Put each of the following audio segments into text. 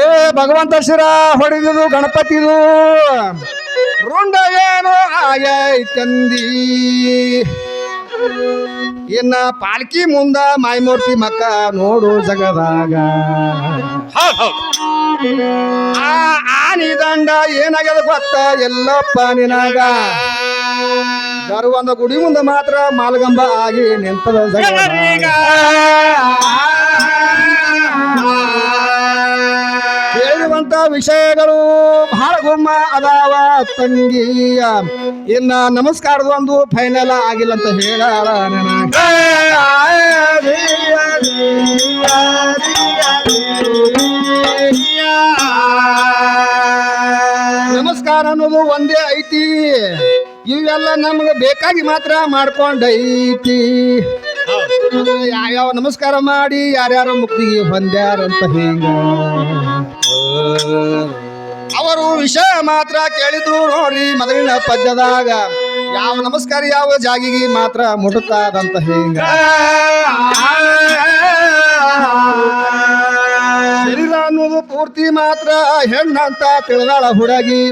ಏ ಭಗವಂತ ಶಿರ ಹೊಡೆದಿದು ಗಣಪತಿದು. ರುಂಡ ಏನು ಆಯೈತಂದಿ ಇನ್ನ ಪಾಲ್ಕಿ ಮುಂದ ಮಾಯಮೂರ್ತಿ ಮಕ್ಕ ನೋಡು ಜಗದಾಗ. ಆ ಆನಿ ದಂಡ ಏನಾಗ್ಯದ ಗೊತ್ತ? ಎಲ್ಲಪ್ಪ ನಿನಗ. ಒಂದು ಗುಡಿ ಮುಂದೆ ಮಾತ್ರ ಮಾಲಗಂಬ ಆಗಿ ನಿಂತದ ಜಗದಾಗ. ಹೇಳುವಂತ ವಿಷಯಗಳು ಬಹಳ ಗುಮ್ಮ ಅದಾವ ತಂಗಿಯ. ಇನ್ನ ನಮಸ್ಕಾರದ ಒಂದು ಫೈನಲ್ ಆಗಿಲ್ಲ ಅಂತ ಹೇಳ ನಮಸ್ಕಾರ ಅನ್ನೋದು ಒಂದೇ ಐತಿ. ಇವೆಲ್ಲ ನಮ್ಗೆ ಬೇಕಾಗಿ ಮಾತ್ರ ಮಾಡ್ಕೊಂಡೈತಿ. ಯಾವ್ಯಾವ ನಮಸ್ಕಾರ ಮಾಡಿ, ಯಾರ್ಯಾರ ಮುಕ್ತಿಗೆ ಬಂದ್ಯಾರಂತ ಹಿಂಗ ಅವರು ವಿಷಯ ಮಾತ್ರ ಕೇಳಿದ್ರು ನೋಡ್ರಿ ಮೊದಲಿನ ಪದ್ಯದಾಗ. ಯಾವ ನಮಸ್ಕಾರ, ಯಾವ ಜಾಗಿಗೆ ಮಾತ್ರ ಮುಟ್ಟುತ್ತಾದಂತ ಹಿಂಗ ಶರೀರ ಅನ್ನೋದು ಪೂರ್ತಿ ಮಾತ್ರ ಹೆಣ್ಣಂತ ತಿಳಿದಾಳ ಹುಡುಗಿ.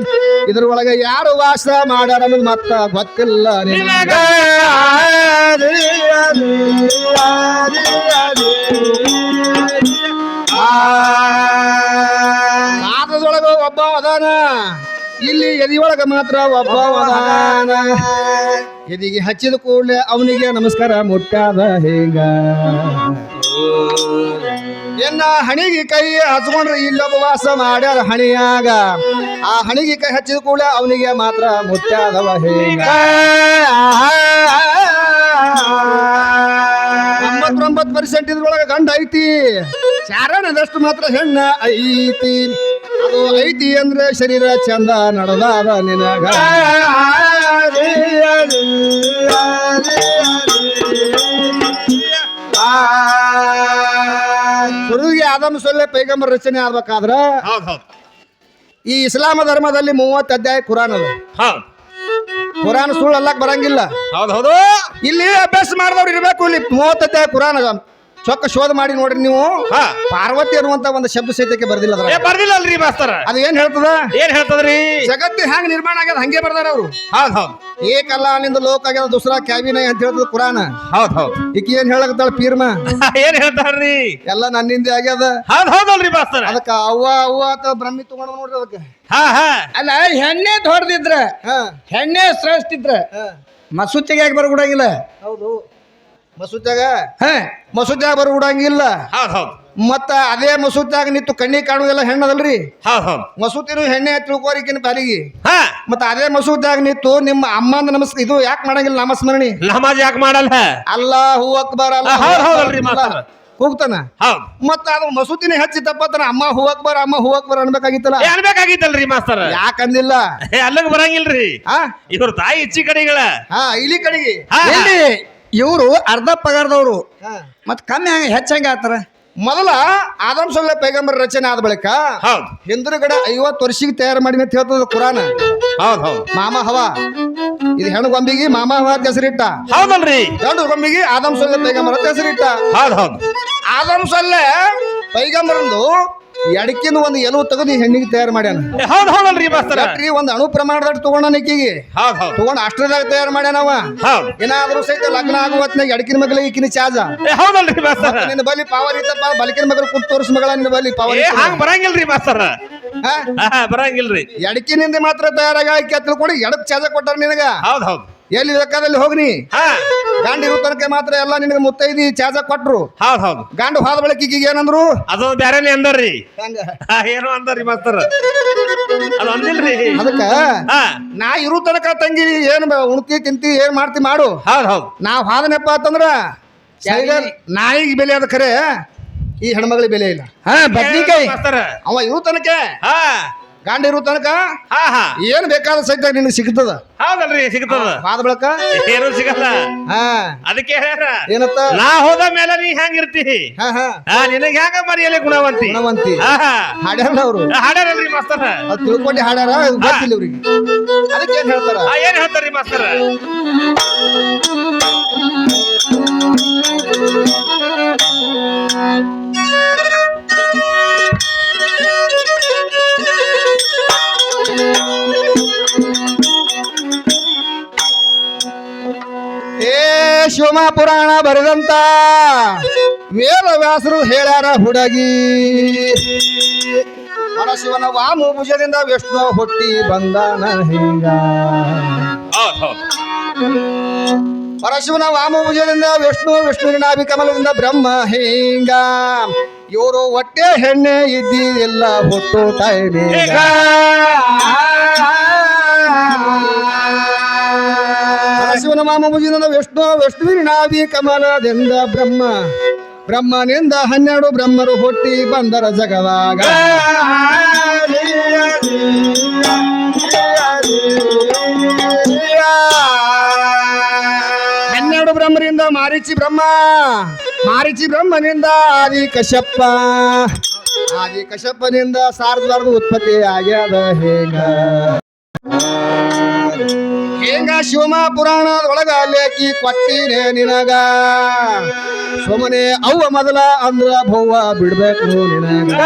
ಇದ್ರೊಳಗೆ ಯಾರು ವಾಸ ಮಾಡ್ಯಾರ ಮತ್ತ ಗೊತ್ತಿಲ್ಲ ಅದಾನ ಇಲ್ಲಿ ಎದಿಯೊಳಗ ಮಾತ್ರ ಒಬ್ಬ ಅದಾನ ಎದಿಗೆ ಹಚ್ಚಿದ ಕೂಡಲೇ ಅವನಿಗೆ ನಮಸ್ಕಾರ, ಮುಟ್ಟಾದ ಹೇಗ? ಎನ್ನ ಹಣಿಗೆ ಕೈ ಹಚ್ಕೊಂಡ್ರೆ ಇಲ್ಲೊಬ್ಬ ವಾಸ ಮಾಡ್ಯಾರ ಹಣಿಯಾಗ. ಆ ಹಣಿಗೆ ಕೈ ಹಚ್ಚಿದ ಕೂಡಲೇ ಅವನಿಗೆ ಮಾತ್ರ ಮುಟ್ಟಾದವ ಹೇಗ? ಎಂಬತ್ತೊಂಬತ್ತು ಪರ್ಸೆಂಟ್ ಇದ್ರೊಳಗೆ ಗಂಡ ಐತಿ. ಶಾರಣದಷ್ಟು ಮಾತ್ರ ಹೆಣ್ಣ ಐತಿ. ಐತಿ ಅಂದ್ರೆ ಶರೀರ ಚಂದ ನಡೆದಾದ ನಿನಗ ಸುರುವಿಗೆ ಆದಮ ಸೊಲ್ಲೆ ಪೈಗಂಬರ್ ರಚನೆ ಆಗ್ಬೇಕಾದ್ರ ಈ ಇಸ್ಲಾಮ ಧರ್ಮದಲ್ಲಿ ಮೂವತ್ತು ಅಧ್ಯಾಯ ಕುರಾನ್ ಅದು ಕುರಾನ್ ಸುಳ್ಳು ಅಲ್ಲಕ್ ಬರಂಗಿಲ್ಲ ಹೌದು ಇಲ್ಲಿ ಅಭ್ಯಾಸ ಮಾಡಿದವ್ರು ಇರಬೇಕು ಇಲ್ಲಿ ಮೂವತ್ತು ಅಧ್ಯಾಯ ಕುರಾನ್ ಅದ ಚೊಕ್ಕ ಶೋಧ ಮಾಡಿ ನೋಡ್ರಿ ನೀವು. ಹಾ. ಪಾರ್ವತಿ ಅನ್ನುವಂತ ಒಂದು ಶಬ್ದ ಸಹಿತಕ್ಕೆ ಬರ್ದಿಲ್ಲ ಅದ್ರ ಏ ಬರ್ದಿಲ್ಲಲ್ರಿ ಮಾಸ್ತರ. ಅದು ಏನ್ ಹೇಳ್ತದ? ಏನ್ ಹೇಳ್ತದ್ರಿ? ಜಗತ್ತು ಹ್ಯಾಂಗ ನಿರ್ಮಾಣ ಆಗ್ಯದ ಹಂಗೆ ಬರ್ದಾರ ಅವರು. ಹೌದ್ ಹೌದ್. ಏಕಲ್ಲ ಅಲ್ಲಿಂದ ಲೋಕ ಆಗ್ಯದ ದುಸರಾ ಕ್ಯಾಬಿನ ಅಂತ ಹೇಳ್ತದ ಕುರಾನ. ಹೌದ್ ಹೌದ್. ಈಕಿ ಏನ್ ಹೇಳಕತ್ತಾಳ ಪೀರ್ಮ? ಏನ್ ಹೇಳ್ತಾರ್ರಿ? ಎಲ್ಲ ನನ್ನಿಂದ ಆಗ್ಯದ. ಹೌದ್ ಹೌದಲ್ರಿ ಮಾಸ್ತರ. ಅದಕ್ಕ ಅವ್ವ ಅವ್ವ ಅಂತ ಬ್ರಹ್ಮಿ ತಗೊಂಡ್ ನೋಡ್ರಿ ಅದಕ್ಕೆ. ಹಾ ಹಾ. ಅಲ್ಲ ಹೆಣ್ಣೆ ದೊಡ್ಡದಿದ್ರ ಹಾ. ಹೆಣ್ಣೆ ಶ್ರೇಷ್ಠ ಇದ್ರ ಹಾ. ಮಸೂತಿಗೆ ಯಾಕೆ ಬರ್ಗುಡಾಗಿಲ್ಲ ಹೌದು. ಮಸೂತ್ಯಾಗ ಹ. ಮಸೂತ್ಯಾಗ ಬರುವುಡಂಗಿಲ್ಲ ಹೌದು ಹೌದು. ಮತ್ತ ಅದೇ ಮಸೂದ್ಯಾಗ ನಿಂತು ಕಣ್ಣಿ ಕಾಣುವುದೆಲ್ಲ ಹೆಣ್ಣದಲ್ರಿ? ಹೌದು ಹೌದು. ಮಸೂತಿನೂ ಹೆಣ್ಣೆ ತಿಳ್ಕೋರಿಕಿನ ಪಾಲಿಗೆ. ಹಾ. ಮತ್ತ ಅದೇ ಮಸೂದ್ಯಾಗ ನಿಂತು ನಿಮ್ಮ ಅಮ್ಮನ ನಮಸ್ ಇದು ಯಾಕೆ ಮಾಡಂಗಿಲ್ಲ ನಮಸ್ಮರಣಿ? ನಮಾಜ್ ಯಾಕೆ ಮಾಡಲ್ಲ? ಅಕ್ಬರ್ ಅಲ್ಲ ಹೌದ್ ಹೌದಲ್ರಿ ಮಾಸ್ತರ. ಹೋಗ್ತಾನ? ಮತ್ತ ಅದು ಮಸೂತಿನ ಹೆಚ್ಚಿ ತಪ್ಪತ್ತನ ಅಮ್ಮ ಹೂ ಅಕ್ಬರ್ ಅಮ್ಮ ಹೂ ಅಕ್ಬರ್ ಅನ್ಬೇಕಾಗಿತ್ತಲ್ಲ? ಏನ್ ಮಾಸ್ತರ್ ಯಾಕಂದಿಲ್ಲ ಅಲ್ಲಗ್ ಬರಂಗಿಲ್ರಿ. ಇವ್ರ ತಾಯಿ ಇಚ್ಚಿ ಕಡೆಗಳ. ಹಾ ಇಲಿ ಕಡೆಗೆ. ಹಾ, ಹಾ. ಇವರು ಅರ್ಧ ಪಗಾರದವರು. ಹಾ. ಮತ್ ಕಮ್ಮಿ ಹಂಗ ಹೆಚ್ಚಂಗ ಆತರ. ಮೊದಲ ಆದಮ್ ಸೊಲ್ಲೆ ಪೈಗಂಬರ್ ರಚನೆ ಆದ ಬಳಿಕ ಹೌದು. ಹಿಂದುಗಡೆ ಐವತ್ತು ವರ್ಷಕ್ಕೆ ತಯಾರು ಮಾಡಿ ಅಂತ ಹೇಳ್ತದ ಕುರಾನ. ಹೌದು ಹೌದು. ಮಾಮ ಹವ. ಇದು ಹೆಣ್ಣು ಗೊಂಬಿಗೆ ಮಾಮ ಹವ ಅಂತ ಹೆಸರಿಟ್ಟ. ಹೌದಲ್ರಿ. ಹೆಣ್ಣು ಗೊಂಬಿಗೆ ಆದಮ್ ಸೊಲ್ಲೆ ಪೈಗಂಬರ್ ಅಂತ ಹೆಸರಿಟ್ಟ. ಹೌದ್ ಹೌದು. ಆದಮ್ ಸೊಲ್ಲೆ ಪೈಗಂಬರಂದು ಎಡಕಿನ ಒಂದು ಎಲುವು ತೆಗೆದು ಹೆಣ್ಣಿಗೆ ತಯಾರು ಮಾಡ್ಯಾನ. ಹೌದ್ ಹೌದಲ್ರಿ ಮಾಸ್ತರ. ಒಂದು ಅಣು ಪ್ರಮಾಣದ ತಗೊಂಡ ಈಕಿಗೆ? ಹೌದು ಹೌದು. ತಗೊಂಡ್ ಅಷ್ಟರದಾಗ ತಯಾರು ಮಾಡ್ಯಾನವ ಹೌದು. ಏನಾದ್ರೂ ಸಹಿತ ಲಗ್ನ ಆಗುವ ಹೊತ್ನಾಗ ಎಡಕಿನ ಮಗಳಿಗೆ ಈಕಿನ ಚಾಜ ಏ, ಹೌದಲ್ರಿ ಮಾಸ್ತರ. ನಿನ್ನ ಬಲಿ ಪಾವರ್ ಇತ್ತಪ್ಪ ಬಲಕಿನ ಮಗನ ಕುಂತ ತೋರಿಸ್ ಮಗಳ ನಿನ್ನ ಬಲಿ ಪಾವರ್ ಏ ಹಂಗ ಬರಂಗಿಲ್ರಿ ಮಾಸ್ತರ. ಹಾ? ಬರಂಗಿಲ್ರಿ. ಎಡಕಿನಿಂದ ಮಾತ್ರ ತಯಾರಾಗ ಆಕಿ ತಿಳ್ಕೊಂಡು ಎಡಕ್ ಚಾಜ ಕೊಟ್ಟಾರ ನಿನಗ. ಹೌದ್ ಹೌದ್. ಎಲ್ಲಿ ಬೇಕಾದಲ್ಲಿ ಹೋಗ್ನಿ? ಹಾ. ಗಂಡ ಇರೋ ತನಕ ಮಾತ್ರ ಎಲ್ಲ ನಿನಗೆ ಮುತ್ತೈದಿ ಚಾಜ ಕೊಟ್ರು. ಹೌದ್ ಹೌದು. ಗಾಂಡು ಹಾದ ಬಳಿಕ ಈಗ ಏನಂದ್ರು? ಅದು ಬ್ಯಾರೇನೆ ಅಂದರ್ರಿ. ಏನೋ ಅಂದರ್ರಿ ಮಾಸ್ತರ. ಅದು ಅಂದಿಲ್ರಿ. ಅದಕ್ಕ ಹಾ. ನಾ ಇರು ತನಕ ತಂಗಿ ಏನ್ ಬ- ಉಣ್ತಿ ತಿಂತಿ ಏನ್ ಮಾಡ್ತಿ ಮಾಡು. ಹೌದ್ ಹೌದು. ನಾವ್ ಹಾದನೆಪ್ಪ ಅಂತಂದ್ರ ನಾಯಿಗೆ ಬೆಲೆ ಅದ ಖರೆ ಈ ಹೆಣ್ಮಗಳಿಗೆ ಬೆಲೆ ಇಲ್ಲ. ಹಾ ಬದ್ನಿಕಾಯಿ. ಅವ ಇರೋ ತನಕ ಹಾ. ಗಂಡ ಇರೋ ತನಕ ಹಾ ಹಾ. ಏನ್ ಬೇಕಾದ ಸಹಿತ ನಿನಗೆ ಸಿಗ್ತದ? ಹೌದಲ್ರಿ ಸಿಗ್ತದ. ಆದ ಬಳಕ? ಏನು ಸಿಗಲ್ಲ. ಹಾ. ಅದಕ್ಕೆ ಹೇಳ್ಯಾರ ಏನತ್ತ? ನಾ ಹೋದ ಮೇಲೆ ನೀ ಹೆಂಗಿರ್ತಿ? ಹಾ ಹಾ. ನಿನಗೆ ಹ್ಯಾಂಗ ಮರಿಯಲಿ ಗುಣವಂತಿ? ಗುಣವಂತಿ. ಹಾಡ್ಯಾರ ಅವ್ರು. ಹಾಡ್ಯಾರಲ್ರಿ ಮಾಸ್ತರ. ಅದು ತಿಳ್ಕೊಂಡು ಹಾಡ್ಯಾರ ಗೊತ್ತಿಲ್ಲ ಅವ್ರಿಗೆ ಅದಕ್ಕೆ ಏನ್ ಹೇಳ್ತಾರ? ಏನ್ ಹೇಳ್ತಾರ್ರಿ ಮಾಸ್ತರ? ಶಿವಮ ಪುರಾಣ ಬರೆದಂತ ವೇದವ್ಯಾಸರು ಹೇಳ್ಯಾರ ಹುಡುಗಿ. ಪರಶಿವನ ವಾಮು ಭುಜದಿಂದ ವಿಷ್ಣು ಹುಟ್ಟಿ ಬಂದಾನ ಹಿಂಗ. ಪರಶಿವನ ವಾಮು ಭುಜದಿಂದ ವಿಷ್ಣು ವಿಷ್ಣುವಿನ ಅಭಿಕಮಲದಿಂದ ಬ್ರಹ್ಮ ಹಿಂಗ. ಇವರು ಹೊಟ್ಟೆ ಹೆಣ್ಣೆ ಇದ್ದಿಲ್ಲ ಹುಟ್ಟು ಟೈಮಿಗ ವಾಮು ಭುಜದಿಂದ ವಿಷ್ಣು ವಿಷ್ಣುವಿನ ನಾಭಿ ಕಮಲದಿಂದ ಬ್ರಹ್ಮ. ಬ್ರಹ್ಮನಿಂದ ಹನ್ನೆರಡು ಬ್ರಹ್ಮರು ಹುಟ್ಟಿ ಬಂದರ ಜಗವಾಗ. ಹನ್ನೆರಡು ಬ್ರಹ್ಮರಿಂದ ಮಾರಿಚಿ ಬ್ರಹ್ಮ, ಮಾರಿಚಿ ಬ್ರಹ್ಮನಿಂದ ಆದಿ ಕಶ್ಯಪ್ಪ ಆದಿ ಕಶ್ಯಪ್ಪನಿಂದ ಸಾರದ್ವಾರದ ಉತ್ಪತ್ತಿ ಆಗ್ಯಾದ ಹೇಗ? ಹೇಗ ಶಿವಮ ಪುರಾಣದೊಳಗ ಲೇಖಿ ಕೊಟ್ಟಿರೆ ನಿನಗ. ಸುಮ್ಮನೆ ಅವ್ವ ಮೊದಲ ಅಂದ್ರ ಭವ್ವ ಬಿಡ್ಬೇಕು ನಿನಗ.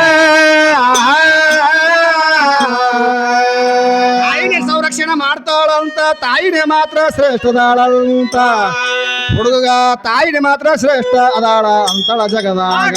ಸಂರಕ್ಷಣೆ ಮಾಡ್ತಾಳಂತ, ತಾಯಿನೇ ಮಾತ್ರ ಶ್ರೇಷ್ಠದಾಳಂತ. ಹುಡುಗ ತಾಯಿನೇ ಮಾತ್ರ ಶ್ರೇಷ್ಠ ಅದಾಳ ಅಂತಳ ಜಗದಾಗ.